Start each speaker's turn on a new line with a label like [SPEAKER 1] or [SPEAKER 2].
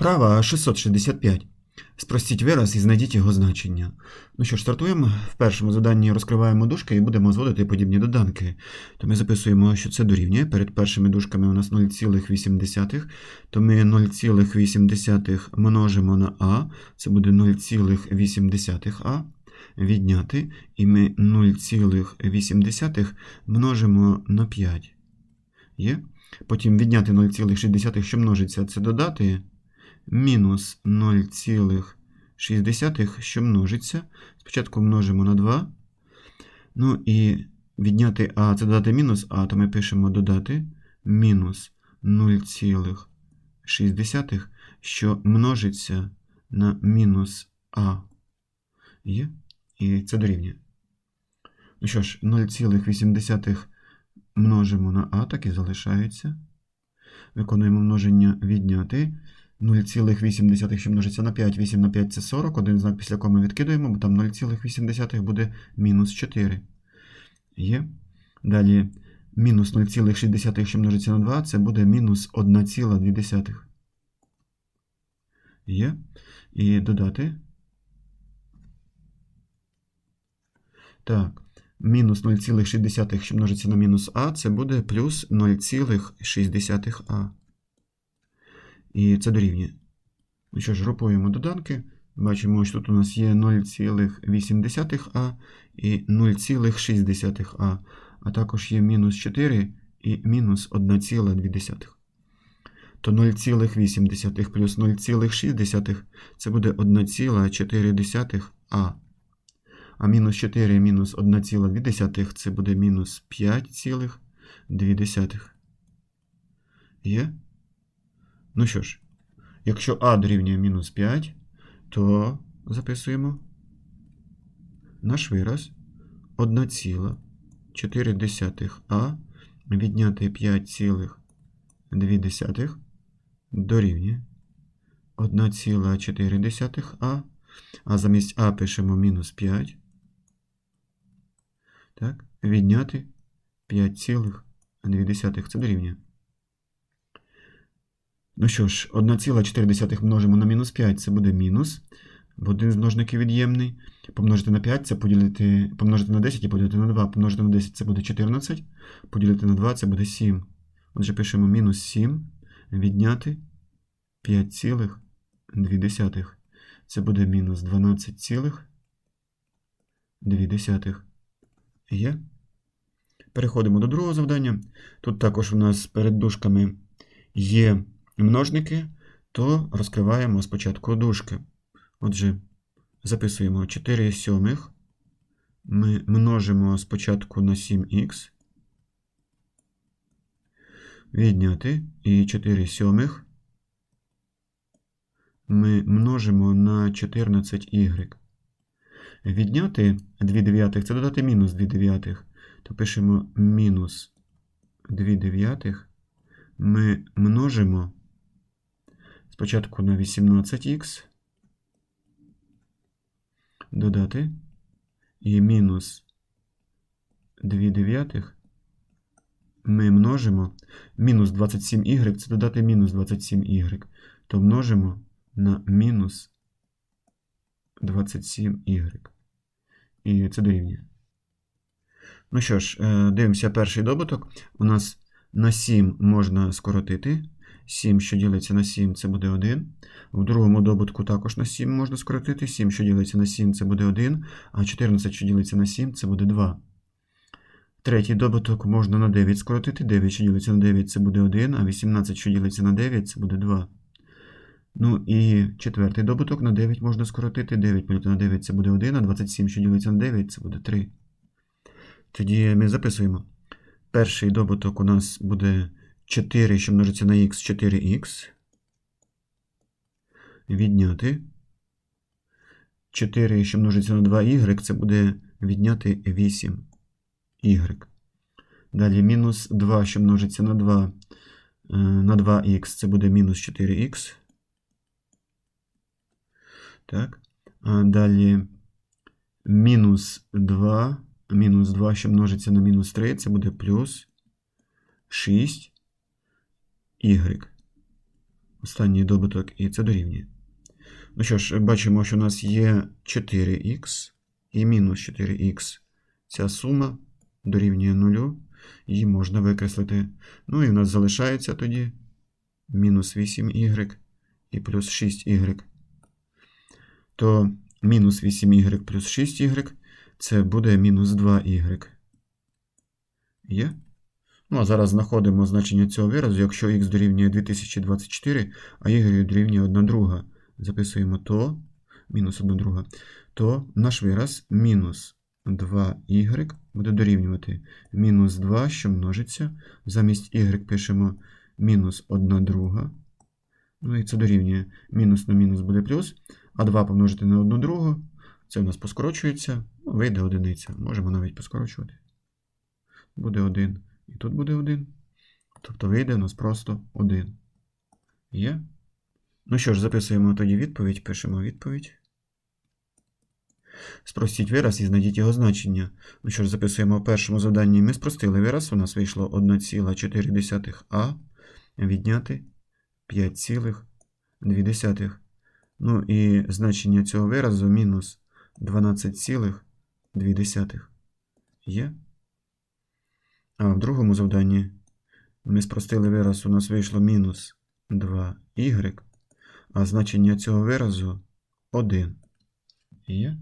[SPEAKER 1] Вправа 665. Спростіть вираз і знайдіть його значення. Ну що ж, стартуємо. В першому заданні розкриваємо дужки і будемо зводити подібні доданки. То ми записуємо, що це дорівнює. Перед першими дужками у нас 0,8. То ми 0,8 множимо на А. Це буде 0,8а. Відняти. І ми 0,8 множимо на 5. Є? Потім відняти 0,6, що множиться, це додати мінус 0,6, що множиться. Спочатку множимо на 2. Ну і відняти А, це додати мінус А, то ми пишемо додати мінус 0,6, що множиться на мінус А. Є? І це дорівнює. Ну що ж, 0,8 множимо на А, так і залишається. Виконуємо множення відняти. 0,8, що множиться на 5, 8 на 5 це 40, один знак після коми відкидуємо, бо там 0,8 буде мінус 4. Є. Далі мінус 0,6, що множиться на 2, це буде мінус 1,2. Є. І додати. Так. Мінус 0,6, що множиться на мінус А, це буде плюс 0,6а. І це дорівнює. Ну що ж, групуємо доданки. Бачимо, що тут у нас є 0,8а і 0,6а, а також є мінус 4 і мінус 1,2. То 0,8 плюс 0,6 це буде 1,4а. А мінус 4 і мінус 1,2 це буде мінус 5,2. Є? Ну що ж, якщо А дорівнює мінус 5, то записуємо наш вираз 1,4а відняти 5,2 дорівнює 1,4а, а замість А пишемо мінус 5. Так, відняти 5,2 це дорівнює. Ну що ж, 1,4 множимо на мінус 5, це буде мінус. Бо один з множників від'ємний. Помножити на 5 це поділити, помножити на 10 і поділити на 2. Помножити на 10 це буде 14. Поділити на 2 це буде 7. Отже, пишемо мінус 7. Відняти 5,2. Це буде мінус 12,2. Є. Переходимо до другого завдання. Тут також у нас перед дужками є множники, то розкриваємо спочатку дужки. Отже, записуємо 4 сьомих. Ми множимо спочатку на 7х. Відняти і 4 сьомих. Ми множимо на 14y. Відняти 2 дев'ятих це додати мінус 2 дев'ятих. То пишемо мінус 2 дев'ятих. Ми множимо спочатку на 18х. Додати. І мінус 2 дев'ятих. Ми множимо. Мінус 27y це додати мінус 27y. То множимо на мінус 27y. І це дорівнює. Ну що ж, дивимося перший добуток. У нас на 7 можна скоротити. 7, що ділиться на 7, це буде 1. В другому добутку також на 7 можна скоротити. 7, що ділиться на 7, це буде 1. А 14, що ділиться на 7, це буде 2. Третій добуток можна на 9 скоротити. 9, що ділиться на 9, це буде 1, а 18, що ділиться на 9, це буде 2. Ну і четвертий добуток на 9 можна скоротити. 9 поділити на 9 це буде 1, а 27, що ділиться на 9, це буде 3. Тоді ми записуємо. Перший добуток у нас буде 4, що множиться на х, 4х. Відняти. 4, що множиться на 2y, це буде відняти 8y. Далі мінус 2, що множиться на 2 на 2х, це буде мінус 4х. Так. А далі мінус 2, мінус 2, що множиться на мінус 3, це буде плюс 6 y. Останній добуток, і це дорівнює. Ну що ж, бачимо, що у нас є 4х і мінус 4х. Ця сума дорівнює 0, її можна викреслити. Ну і в нас залишається тоді мінус 8y і плюс 6y. То мінус 8y плюс 6y це буде мінус 2y. Є? Ну, а зараз знаходимо значення цього виразу, якщо х дорівнює 2024, а y дорівнює 1 друга. Записуємо то, мінус 1 друга, то наш вираз мінус 2y буде дорівнювати мінус 2, що множиться. Замість y пишемо мінус 1 друга. Ну і це дорівнює. Мінус на мінус буде плюс, а 2 помножити на 1 другу. Це у нас поскорочується, ну, вийде одиниця. Можемо навіть поскорочувати. Буде 1. І тут буде 1. Тобто вийде у нас просто 1. Є? Ну що ж, записуємо тоді відповідь, пишемо відповідь. Спростіть вираз і знайдіть його значення. Ну що ж, записуємо в першому завданні. Ми спростили вираз, у нас вийшло 1,4а відняти 5,2. Ну і значення цього виразу мінус 12,2. Є? А в другому завданні ми спростили вираз, у нас вийшло мінус 2y, а значення цього виразу 1. Є?